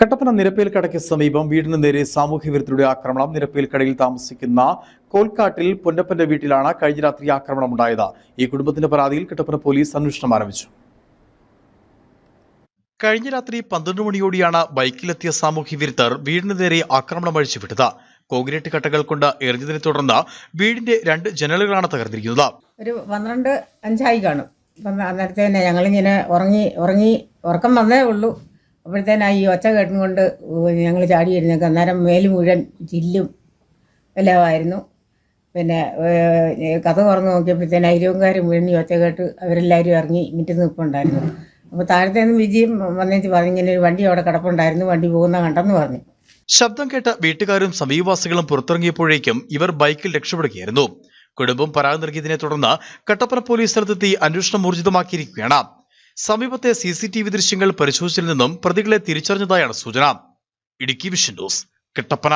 കട്ടപ്പന നിരപ്പേൽക്കടയ്ക്ക് സമീപം വീടിന് നേരെ സാമൂഹ്യ വിരുദ്ധരുടെ ആക്രമണം. നിരപ്പേൽക്കടയിൽ താമസിക്കുന്ന കോൽക്കാട്ടിൽ പൊന്നപ്പന്റെ വീട്ടിലാണ് കഴിഞ്ഞ രാത്രി ആക്രമണം ഉണ്ടായത് ഈ കുടുംബത്തിന്റെ പരാതിയിൽ കട്ടപ്പന പോലീസ് അന്വേഷണം ആരംഭിച്ചു. കഴിഞ്ഞ രാത്രി പന്ത്രണ്ട് മണിയോടെയാണ് ബൈക്കിലെത്തിയ സാമൂഹ്യ വിരുദ്ധർ വീടിന് നേരെ ആക്രമണം അഴിച്ചുവിട്ടത്. കോൺക്രീറ്റ് കട്ടകൾ കൊണ്ട് എറിഞ്ഞതിനെ തുടർന്ന് വീടിന്റെ രണ്ട് ജനലുകളാണ് തകർന്നിരിക്കുന്നത്. ഒരു പന്ത്രണ്ട് അഞ്ചായി കാണും. അപ്പം അന്നേരത്തേനെ ഞങ്ങളിങ്ങനെ ഉറങ്ങി ഉറങ്ങി ഉറക്കം വന്നേ ഉള്ളൂ. അപ്പോഴത്തേനാ ഈ ഒച്ച കേട്ടുകൊണ്ട് ഞങ്ങൾ ചാടി ഇരുന്നേക്ക് അന്നേരം മേൽ മുഴുവൻ ചില്ലും എല്ലാമായിരുന്നു പിന്നെ കഥ തുറന്ന് നോക്കിയപ്പോഴത്തേന് അയൽവക്കാർ മുഴുവൻ ഈ ഒച്ച കേട്ട് അവരെല്ലാവരും ഇറങ്ങി മിറ്റത്ത് നിൽപ്പുണ്ടായിരുന്നു അപ്പോൾ താഴത്തെ നിന്ന് വിജയം വന്നേച്ച് പറഞ്ഞു ഇങ്ങനെ ഒരു വണ്ടി അവിടെ കിടപ്പുണ്ടായിരുന്നു വണ്ടി പോകുന്ന കണ്ടെന്ന് പറഞ്ഞു. ശബ്ദം കേട്ട വീട്ടുകാരും സമീപവാസികളും പുറത്തിറങ്ങിയപ്പോഴേക്കും ഇവർ ബൈക്കിൽ രക്ഷപ്പെടുകയായിരുന്നു. കുടുംബം പരാതി നൽകിയതിനെ തുടർന്ന് കട്ടപ്പന പോലീസ് സ്ഥലത്തെത്തി അന്വേഷണം ഊർജിതമാക്കിയിരിക്കുകയാണ്. സമീപത്തെ സി സി ടി വി ദൃശ്യങ്ങൾ പരിശോധിച്ചതിൽ നിന്നും പ്രതികളെ തിരിച്ചറിഞ്ഞതായാണ് സൂചന. Idukki vision news Kattappana.